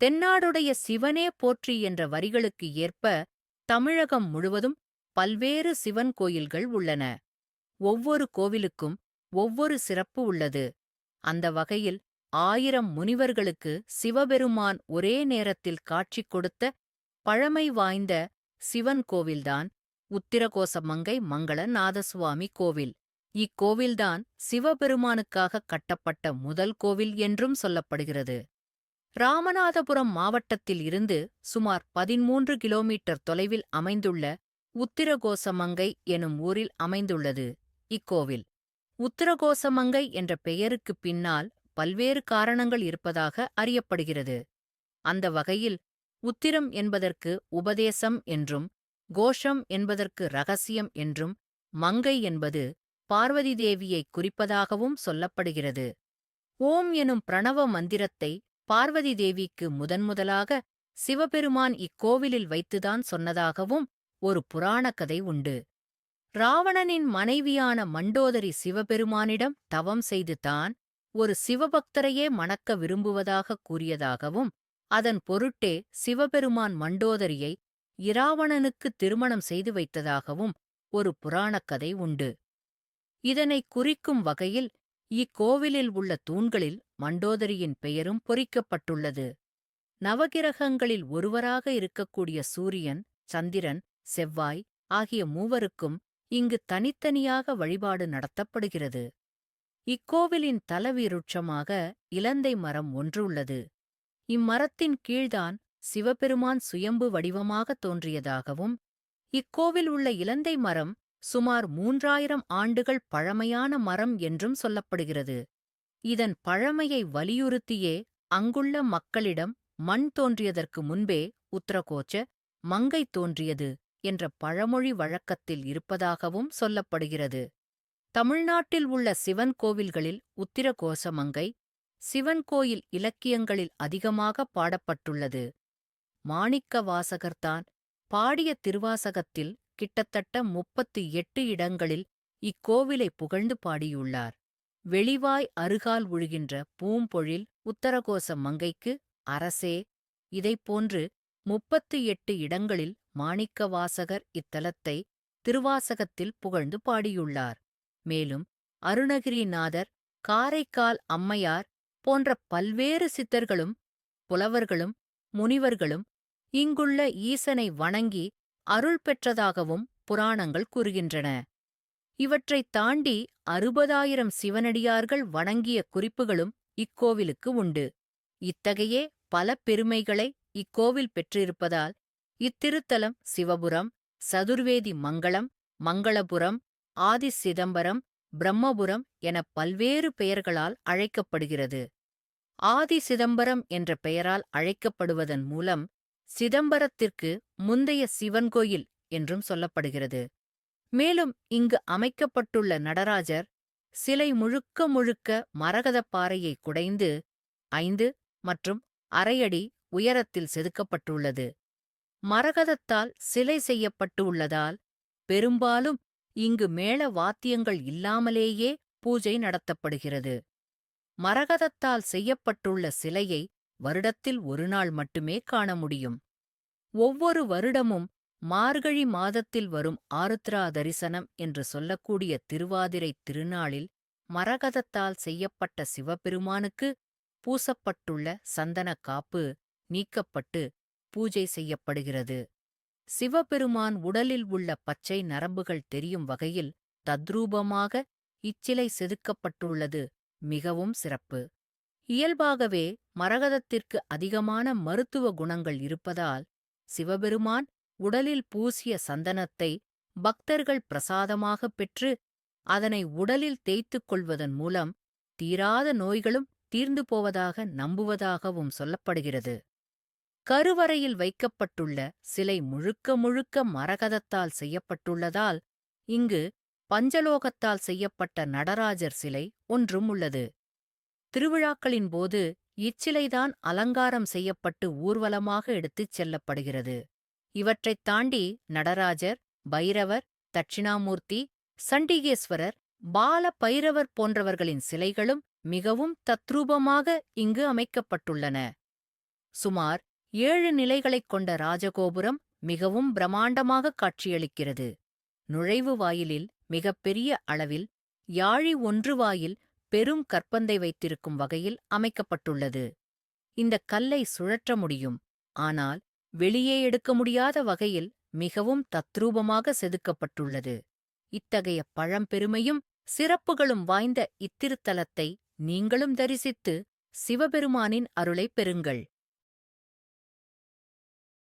தென்னாடுடைய சிவனே போற்றி என்ற வரிகளுக்கு ஏற்ப தமிழகம் முழுவதும் பல்வேறு சிவன் கோயில்கள் உள்ளன. ஒவ்வொரு கோவிலுக்கும் ஒவ்வொரு சிறப்பு உள்ளது. அந்த வகையில் ஆயிரம் முனிவர்களுக்கு சிவபெருமான் ஒரே நேரத்தில் காட்சி கொடுத்த பழமை வாய்ந்த சிவன் கோவில்தான் உத்திரகோசமங்கை மங்கள நாதசுவாமி கோவில். இக்கோவில்தான் சிவபெருமானுக்காக கட்டப்பட்ட முதல் கோவில் என்றும் சொல்லப்படுகிறது. ராமநாதபுரம் மாவட்டத்தில் இருந்து சுமார் பதிமூன்று கிலோமீட்டர் தொலைவில் அமைந்துள்ள உத்திரகோசமங்கை எனும் ஊரில் அமைந்துள்ளது. இக்கோவில் உத்திரகோசமங்கை என்ற பெயருக்குப் பின்னால் பல்வேறு காரணங்கள் இருப்பதாக அறியப்படுகிறது. அந்த வகையில் உத்திரம் என்பதற்கு உபதேசம் என்றும் கோஷம் என்பதற்கு ரகசியம் என்றும் மங்கை என்பது பார்வதி தேவியை குறிப்பதாகவும் சொல்லப்படுகிறது. ஓம் எனும் பிரணவ மந்திரத்தை பார்வதி தேவிக்கு முதன்முதலாக சிவபெருமான் இக்கோவிலில் வைத்துதான் சொன்னதாகவும் ஒரு புராணக் கதை உண்டு. ராவணனின் மனைவியான மண்டோதரி சிவபெருமானிடம் தவம் செய்து தான் ஒரு சிவபக்தரையே மணக்க விரும்புவதாக கூறியதாகவும் அதன் பொருட்டே சிவபெருமான் மண்டோதரியை இராவணனுக்கு திருமணம் செய்து வைத்ததாகவும் ஒரு புராணக் கதை உண்டு. இதனை குறிக்கும் வகையில் இக்கோவிலில் உள்ள தூண்களில் மண்டோதரியின் பெயரும் பொறிக்கப்பட்டுள்ளது. நவகிரகங்களில் ஒருவராக இருக்கக்கூடிய சூரியன் சந்திரன் செவ்வாய் ஆகிய மூவருக்கும் இங்கு தனித்தனியாக வழிபாடு நடத்தப்படுகிறது. இக்கோவிலின் தலவிருட்சமாக இலந்தை மரம் ஒன்று உள்ளது. இம்மரத்தின் கீழ்தான் சிவபெருமான் சுயம்பு வடிவமாக தோன்றியதாகவும் இக்கோவில் உள்ள இலந்தை மரம் சுமார் மூன்றாயிரம் ஆண்டுகள் பழமையான மரம் என்றும் சொல்லப்படுகிறது. இதன் பழமையை வலியுறுத்தியே அங்குள்ள மக்களிடம் மண் தோன்றியதற்கு முன்பே உத்தரகோச்ச மங்கை தோன்றியது என்ற பழமொழி வழக்கத்தில் இருப்பதாகவும் சொல்லப்படுகிறது. தமிழ்நாட்டில் உள்ள சிவன் கோவில்களில் உத்திரகோச மங்கை சிவன் கோயில் இலக்கியங்களில் அதிகமாக பாடப்பட்டுள்ளது. மாணிக்க வாசகர்தான் பாடிய திருவாசகத்தில் கிட்டத்தட்ட முப்பத்து எட்டு இடங்களில் இக்கோவிலை புகழ்ந்து பாடியுள்ளார். வெளிவாய் அருகால் உழுகின்ற பூம்பொழில் உத்தரகோச மங்கைக்கு அரசே இதைப்போன்று முப்பத்து எட்டு இடங்களில் மாணிக்கவாசகர் இத்தலத்தை திருவாசகத்தில் புகழ்ந்து பாடியுள்ளார். மேலும் அருணகிரிநாதர் காரைக்கால் அம்மையார் போன்ற பல்வேறு சித்தர்களும் புலவர்களும் முனிவர்களும் இங்குள்ள ஈசனை வணங்கி அருள் பெற்றதாகவும் புராணங்கள் கூறுகின்றன. இவற்றைத் தாண்டி அறுபதாயிரம் சிவனடியார்கள் வணங்கிய குறிப்புகளும் இக்கோவிலுக்கு உண்டு. இத்தகையே பல பெருமைகளை இக்கோவில் பெற்றிருப்பதால் இத்திருத்தலம் சிவபுரம் சதுர்வேதி மங்களம் மங்களபுரம் ஆதி சிதம்பரம் பிரம்மபுரம் என பல்வேறு பெயர்களால் அழைக்கப்படுகிறது. ஆதி சிதம்பரம் என்ற பெயரால் அழைக்கப்படுவதன் மூலம் சிதம்பரத்திற்கு முந்தைய சிவன் கோயில் என்றும் சொல்லப்படுகிறது. மேலும் இங்கு அமைக்கப்பட்டுள்ள நடராஜர் சிலை முழுக்க முழுக்க மரகதப் பாறையை குடைந்து ஐந்து மற்றும் அரையடி உயரத்தில் செதுக்கப்பட்டுள்ளது. மரகதத்தால் சிலை செய்யப்பட்டு உள்ளதால் பெரும்பாலும் இங்கு மேள வாத்தியங்கள் இல்லாமலேயே பூஜை நடத்தப்படுகிறது. மரகதத்தால் செய்யப்பட்டுள்ள சிலையை வருடத்தில் ஒருநாள் மட்டுமே காண முடியும். ஒவ்வொரு வருடமும் மார்கழி மாதத்தில் வரும் ஆருத்ரா தரிசனம் என்று சொல்லக்கூடிய திருவாதிரை திருநாளில் மரகதத்தால் செய்யப்பட்ட சிவபெருமானுக்கு பூசப்பட்டுள்ள சந்தன காப்பு நீக்கப்பட்டு பூஜை செய்யப்படுகிறது. சிவபெருமான் உடலில் உள்ள பச்சை நரம்புகள் தெரியும் வகையில் தத்ரூபமாக இச்சிலை செதுக்கப்பட்டுள்ளது. மிகவும் சிறப்பு. இயல்பாகவே மரகதத்திற்கு அதிகமான மருத்துவ குணங்கள் இருப்பதால் சிவபெருமான் உடலில் பூசிய சந்தனத்தை பக்தர்கள் பிரசாதமாகப் பெற்று அதனை உடலில் தேய்த்துக் கொள்வதன் மூலம் தீராத நோய்களும் தீர்ந்து போவதாக நம்புவதாகவும் சொல்லப்படுகிறது. கருவறையில் வைக்கப்பட்டுள்ள சிலை முழுக்க முழுக்க மரகதத்தால் செய்யப்பட்டுள்ளதால் இங்கு பஞ்சலோகத்தால் செய்யப்பட்ட நடராஜர் சிலை ஒன்றும் உள்ளது. திருவிழாக்களின் போது இச்சிலைதான் அலங்காரம் செய்யப்பட்டு ஊர்வலமாக எடுத்துச் செல்லப்படுகிறது. இவற்றைத் தாண்டி நடராஜர் பைரவர் தட்சிணாமூர்த்தி சண்டிகேஸ்வரர் பால பைரவர் போன்றவர்களின் சிலைகளும் மிகவும் தத்ரூபமாக இங்கு அமைக்கப்பட்டுள்ளன. சுமார் ஏழு நிலைகளைக் கொண்ட ராஜகோபுரம் மிகவும் பிரமாண்டமாக காட்சியளிக்கிறது. நுழைவு வாயிலில் மிகப்பெரிய அளவில் யாழி ஒன்று வாயில் பெரும் கற்பந்தை வைத்திருக்கும் வகையில் அமைக்கப்பட்டுள்ளது. இந்தக் கல்லை சுழற்ற முடியும். ஆனால் வெளியே எடுக்க முடியாத வகையில் மிகவும் தத்ரூபமாக செதுக்கப்பட்டுள்ளது. இத்தகைய பழம்பெருமையும் சிறப்புகளும் வாய்ந்த இத்திருத்தலத்தை நீங்களும் தரிசித்து சிவபெருமானின் அருளைப் பெறுங்கள்.